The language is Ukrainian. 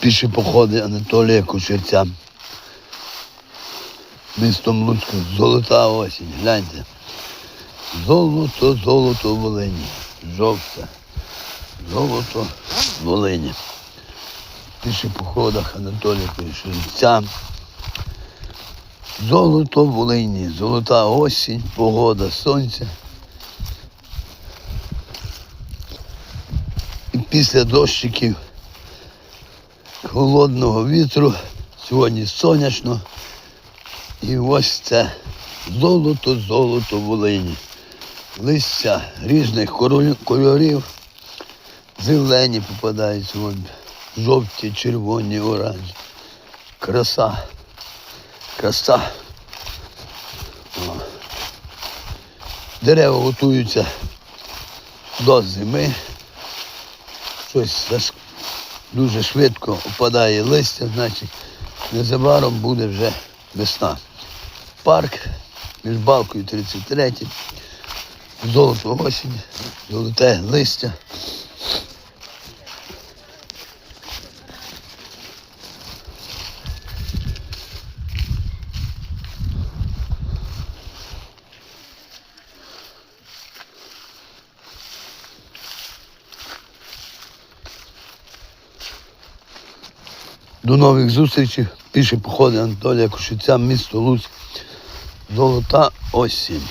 Піші походи Анатолія Кушерця. Містом Луцьку золота осінь. Гляньте. Золото, золото Волині. Жовте. Золото Волині. В походах Анатолія Кушерця. Золото Волині, золота осінь, погода, сонце. І після дощиків холодного вітру, сьогодні сонячно. І ось це золото, золото Волині. Листя різних кольорів, зелені попадають сьогодні, жовті, червоні, оранжеві. Краса. Краса. О. Дерева готуються до зими. Щось дуже швидко опадає листя, значить незабаром буде вже весна. Парк між балкою 33, золото осінь, золоте листя. До нових зустрічей. Піші походи Анатолія Кошиця, місто Луцьк. Золота осінь.